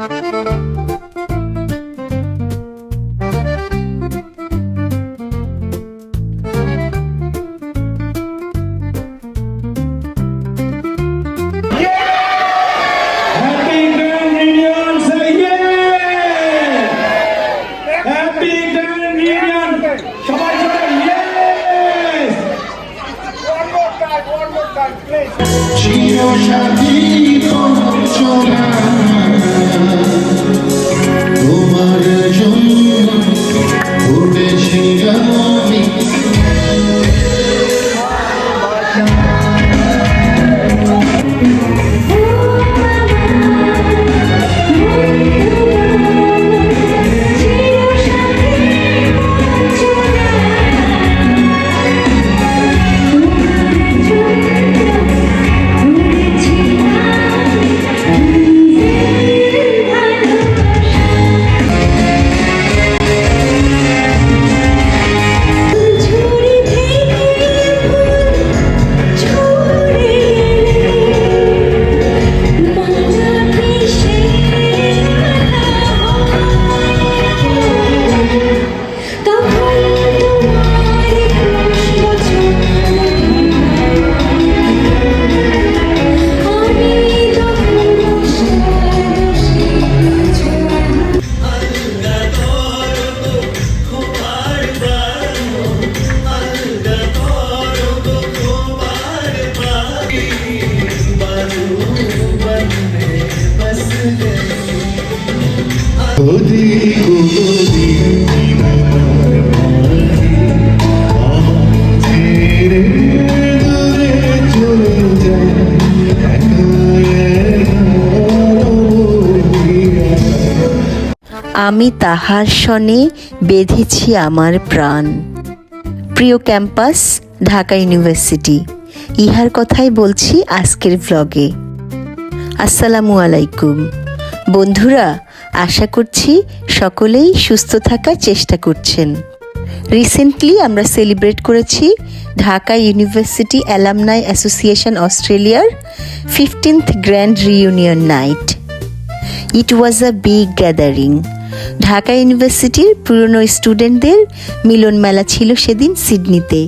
Música আমি তাহার সনে বেঁধেছি আমার প্রাণ। প্রিয় ক্যাম্পাস, ঢাকা ইউনিভার্সিটি, ইহার কথাই বলছি আজকের ভ্লগে আসসালামু আলাইকুম। বন্ধুরা আশা করছি সকলেই সুস্থ থাকার চেষ্টা করছেন। রিসেন্টলি আমরা সেলিব্রেট করেছি ঢাকা ইউনিভার্সিটি অ্যালামনাই অ্যাসোসিয়েশন অস্ট্রেলিয়ার fifteenth grand reunion night it was a big gathering Dhaka ইউনিভার্সিটির পুরনো স্টুডেন্টদের মিলন মেলা ছিল সেদিন সিডনিতে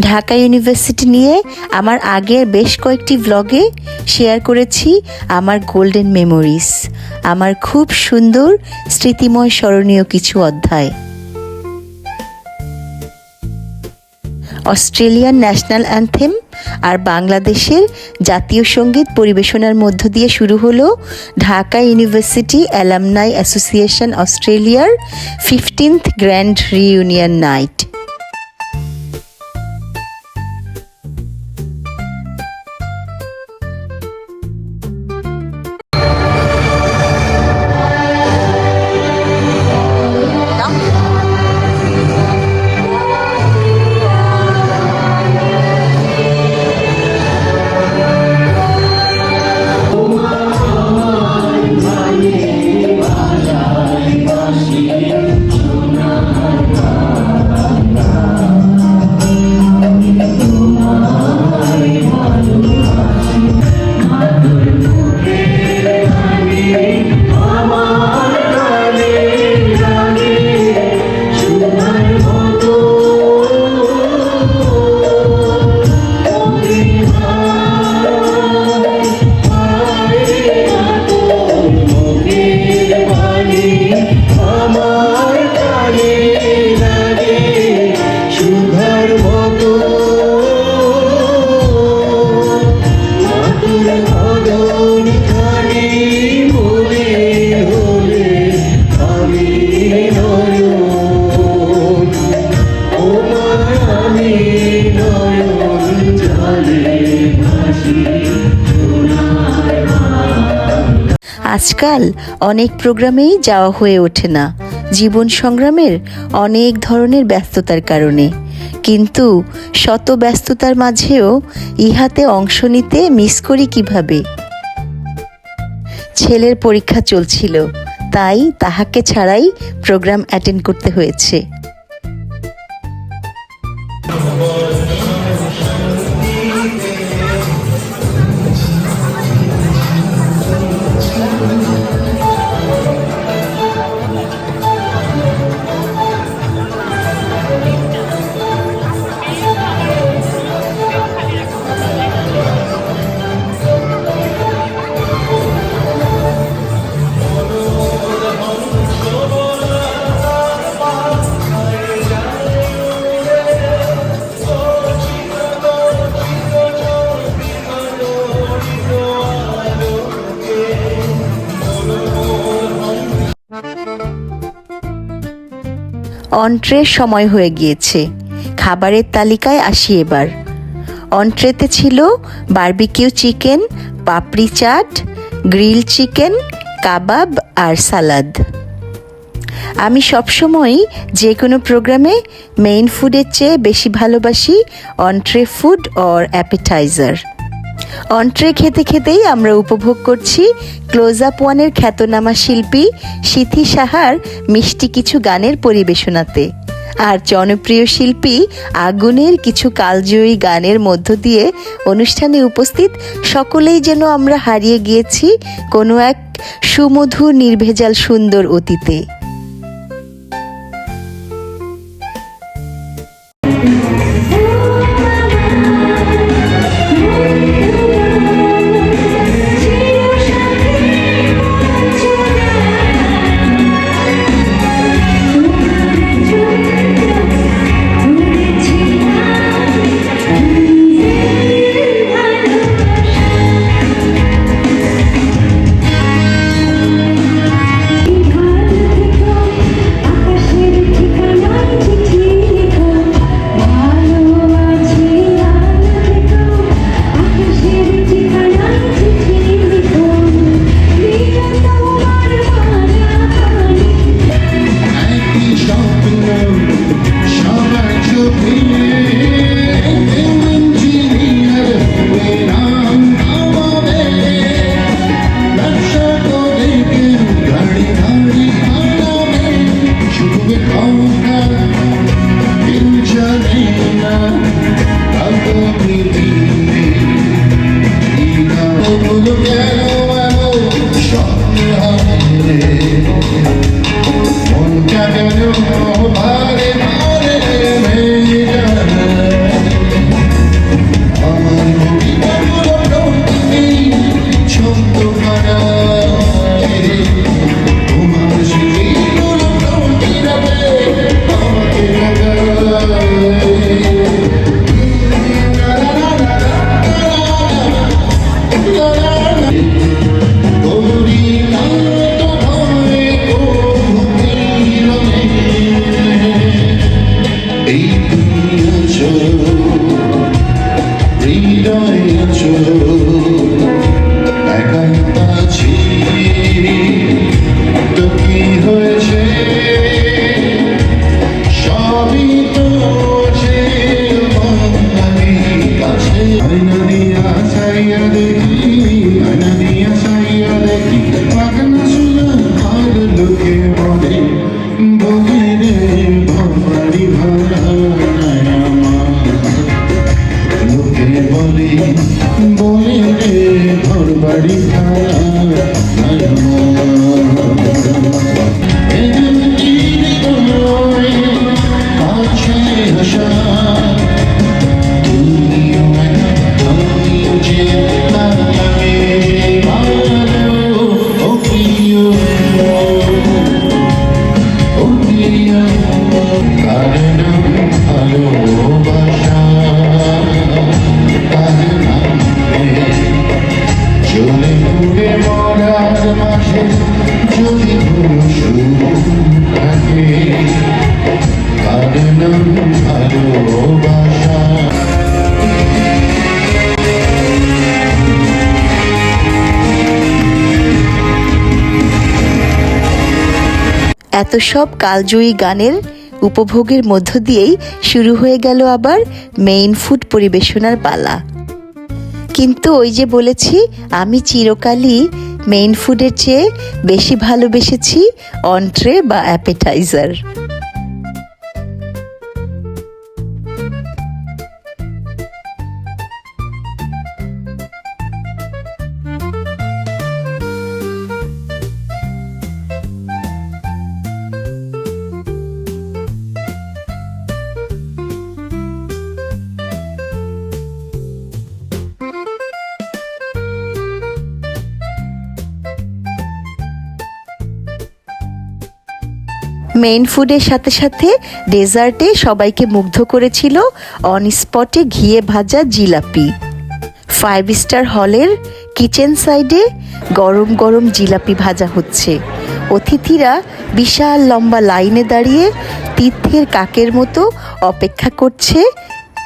ঢাকা ইউনিভার্সিটি নিয়ে আমার আগের বেশ কয়েকটি ভ্লগে শেয়ার করেছি আমার গোল্ডেন মেমোরিজ আমার খুব সুন্দর স্মৃতিময় স্মরণীয় কিছু অধ্যায়। অস্ট্রেলিয়ান ন্যাশনাল অ্যান্থেম আর বাংলাদেশের জাতীয় সংগীত পরিবেশনার মধ্য দিয়ে শুরু হলো ঢাকা ইউনিভার্সিটি অ্যালামনাই অ্যাসোসিয়েশন অস্ট্রেলিয়ার ফিফটিন্থ গ্র্যান্ড রিইউনিয়ন নাইট আজকাল অনেক প্রোগ্রামেই যাওয়া হয়ে ওঠে না। জীবন সংগ্রামের অনেক ধরনের ব্যস্ততার কারণে। কিন্তু শত ব্যস্ততার মাঝেও ইহাতে অংশ নিতে মিস করি কীভাবে? ছেলের পরীক্ষা চলছিল, তাই তাহাকে ছাড়াই প্রোগ্রাম অ্যাটেন্ড করতে হয়েছে। অন্ট্রের সময় হয়ে গিয়েছে। খাবারের তালিকায় আসি এবার। অন্ট্রেতে ছিল barbecue chicken, papri chaat, grill chicken, kebab আর সালাদ। আমি সবসময়ই যে কোনো প্রোগ্রামে মেইন ফুডের চেয়ে বেশি ভালোবাসি entree food or appetizer. Entree খেতে খেতেই আমরা উপভোগ করছি ক্লোজ আপ ওয়ানের খ্যাতনামা শিল্পী সিথি সাহার মিষ্টি কিছু গানের পরিবেশনাতে। আর জনপ্রিয় শিল্পী আগুনের কিছু কালজয়ী গানের মধ্য দিয়ে অনুষ্ঠানে উপস্থিত সকলেই যেন আমরা হারিয়ে গিয়েছি কোনো এক সুমধুর নির্ভেজাল সুন্দর অতীতে। এত সব কালজয়ী গানের উপভোগের মধ্য দিয়েই শুরু হয়ে গেল আবার মেইন ফুড পরিবেশনার পালা। কিন্তু ওই যে বলেছি, আমি চিরকালই মেইন ফুডের চেয়ে বেশি ভালোবেসেছি অন্ট্রে বা অ্যাপেটাইজার মেইন ফুডের সাথে সাথে ডেজার্টে সবাইকে মুগ্ধ করেছিল অন স্পটে ঘিয়ে ভাজা জিলাপি। ফাইভ স্টার হলের কিচেন সাইডে গরম গরম জিলাপি ভাজা হচ্ছে। অতিথিরা বিশাল লম্বা লাইনে দাঁড়িয়ে তীর্থের কাকের মতো অপেক্ষা করছে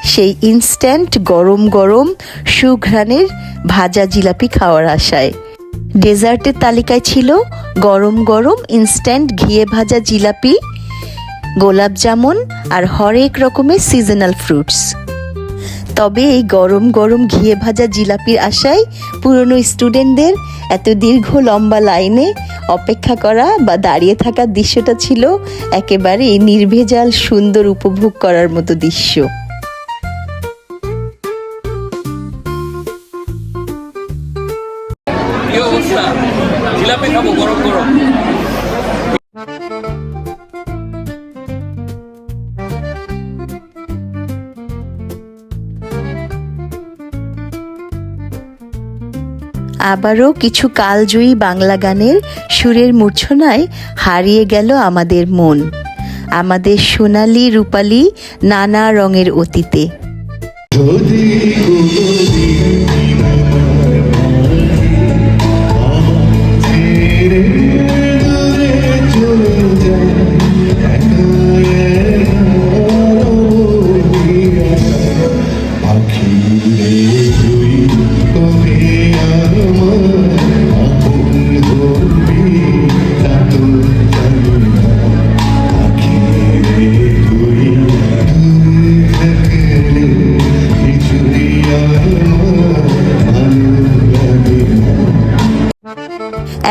সেই ইনস্ট্যান্ট গরম গরম সুঘ্রাণের ভাজা জিলাপি খাওয়ার আশায়। ডেজার্টের তালিকায় ছিল গরম গরম ইনস্ট্যান্ট ঘিয়ে ভাজা জিলাপি, গোলাপ জামুন আর হরেক রকমের সিজনাল ফ্রুটস তবে এই গরম গরম ঘিয়ে ভাজা জিলাপির আশায় পুরনো স্টুডেন্টদের এত দীর্ঘ লম্বা লাইনে অপেক্ষা করা বা দাঁড়িয়ে থাকার দৃশ্যটা ছিল একেবারে নির্ভেজাল সুন্দর উপভোগ করার মতো দৃশ্য। আবারও কিছু কালজয়ী বাংলা গানের সুরের মূর্ছনায় হারিয়ে গেল আমাদের মন। আমাদের সোনালি রূপালী নানা রঙের অতীতে।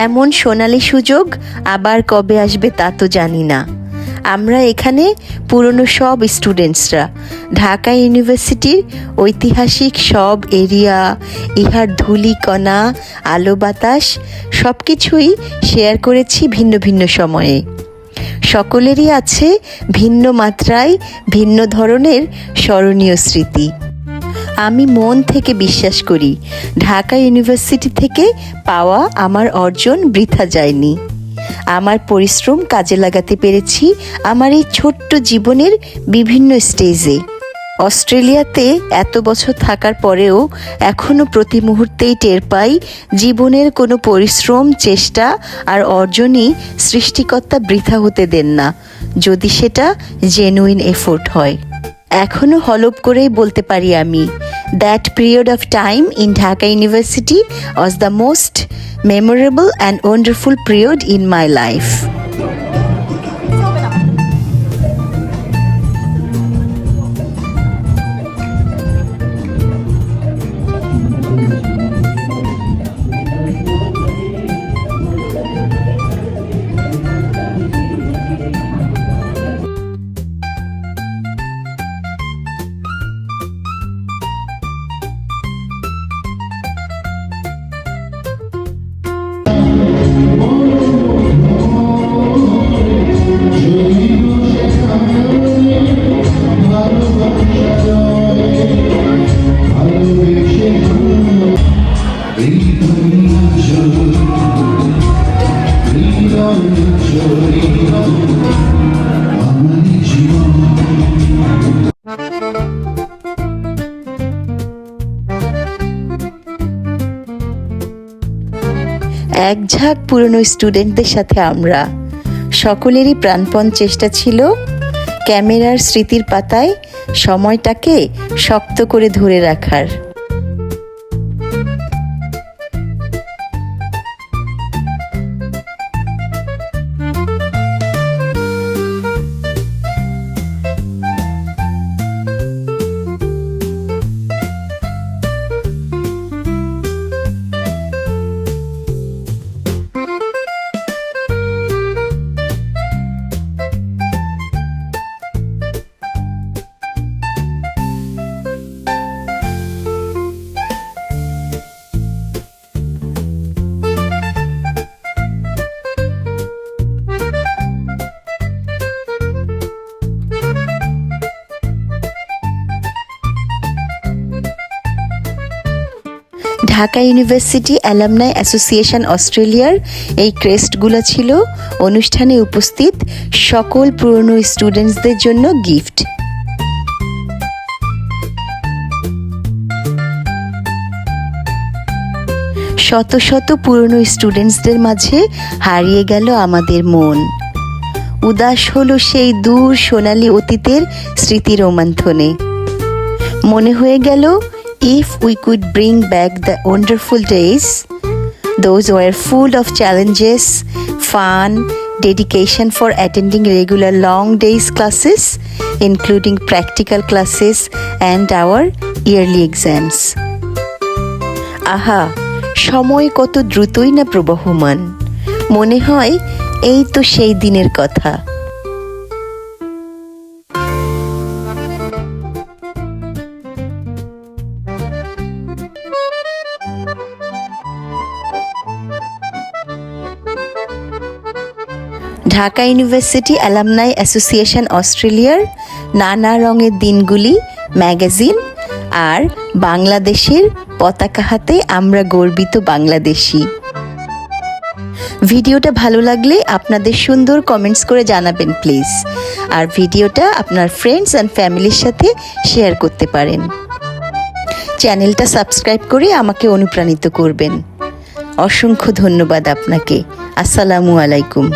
এমন সোনালি সুযোগ আবার কবে আসবে তা তো জানি না। আমরা এখানে পুরনো সব স্টুডেন্টসরা, ঢাকা ইউনিভার্সিটির ঐতিহাসিক সব এরিয়া, ইহার ধূলিকণা আলো বাতাস সব কিছুই শেয়ার করেছি ভিন্ন ভিন্ন সময়ে। সকলেরই আছে ভিন্ন মাত্রায় ভিন্ন ধরনের স্মরণীয় স্মৃতি। আমি মন থেকে বিশ্বাস করি। ঢাকা ইউনিভার্সিটি থেকে পাওয়া আমার অর্জন বৃথা যায়নি। আমার পরিশ্রম কাজে লাগাতে পেরেছি আমার এই ছোট্ট জীবনের বিভিন্ন স্টেজে। অস্ট্রেলিয়াতে এত বছর থাকার পরেও এখনও প্রতি মুহূর্তেই টের পাই জীবনের কোনো পরিশ্রম, চেষ্টা আর অর্জনই সৃষ্টিকর্তা বৃথা হতে দেন না, যদি সেটা জেনুইন এফোর্ট হয়। এখনও হলপ করেই বলতে পারি আমি that period of time in Dhaka university was the most memorable and wonderful period in my life পুরনো স্টুডেন্টদের সাথে আমরা। সকলেরই প্রাণপণ চেষ্টা ছিল ক্যামেরার স্মৃতির পাতায় সময়টাকে শক্ত করে ধরে রাখার। ঢাকা ইউনিভার্সিটি অ্যালামনাই অ্যাসোসিয়েশন অস্ট্রেলিয়ার এই ক্রেস্টগুলো ছিল। অনুষ্ঠানে উপস্থিত সকল পুরনো স্টুডেন্টসদের জন্য গিফট। শত শত পুরনো স্টুডেন্টসদের মাঝে হারিয়ে গেল আমাদের মন। উদাস হলো সেই দূর সোনালি অতীতের স্মৃতি রোমান্থনে মনে হয়ে গেল if we could bring back the wonderful days those were full of challenges fun dedication for attending regular long days classes including practical classes and our yearly exams আহা সময় কত দ্রুতই না প্রবহমান মনে হয় এই তো সেই দিনের কথা ঢাকা ইউনিভার্সিটি অ্যালামনাই অ্যাসোসিয়েশন অস্ট্রেলিয়ার নানা রঙের দিনগুলি, ম্যাগাজিন আর বাংলাদেশের পতাকা হাতে আমরা গর্বিত বাংলাদেশি। ভিডিওটা ভালো লাগলে আপনাদের সুন্দর কমেন্টস করে জানাবেন প্লিজ আর ভিডিওটা আপনার ফ্রেন্ডস অ্যান্ড ফ্যামিলির সাথে শেয়ার করতে পারেন। চ্যানেলটা সাবস্ক্রাইব করে আমাকে অনুপ্রাণিত করবেন। অসংখ্য ধন্যবাদ আপনাকে। আসসালামু আলাইকুম।